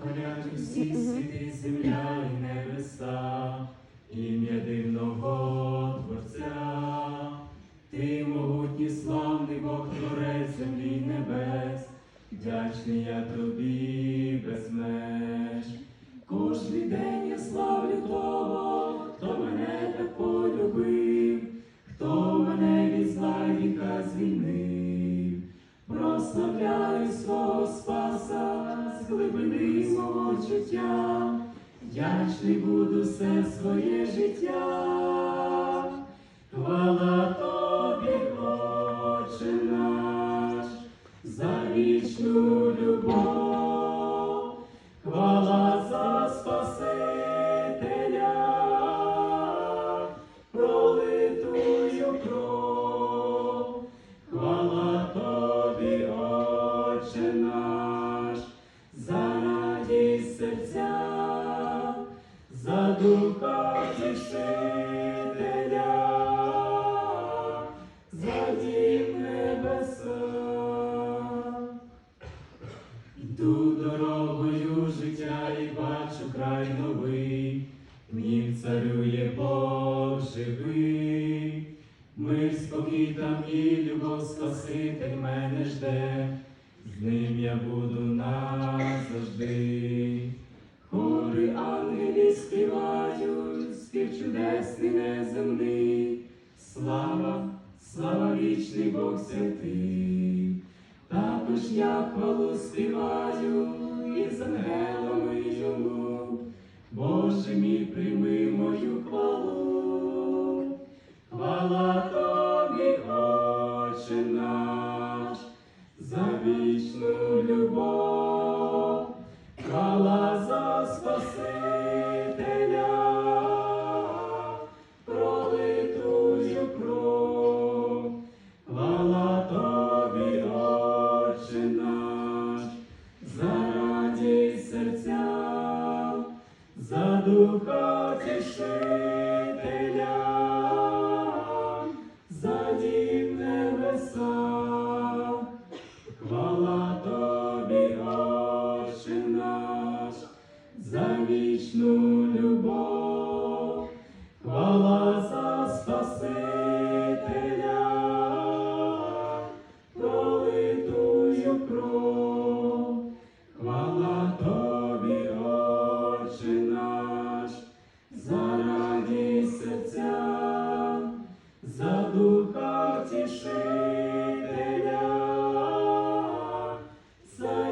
хвалять усі світи, земля і небеса, ім'я дивного Творця. Ти могутній славний Бог, творець землі і небес, вдячний я тобі без меж. Чуття, вдячний буду все своє життя. Хвала тобі, Отче наш, за вічну духа тішителя, задім небеса. Йду дорогою життя і бачу край новий, нім царює Бог живий, мир, спокій і любов Спаситель мене жде, з ним я буду назавжди. Неземний, слава, слава вічний Бог святий. Також я хвалу співаю і з ангелами йому. Боже мій, прийми мою хвалу. Хвала тобі, Отче наш, за вічну любов. За духа тішителя, за дім небеса. Хвала тобі, Отче наш, за вічну say.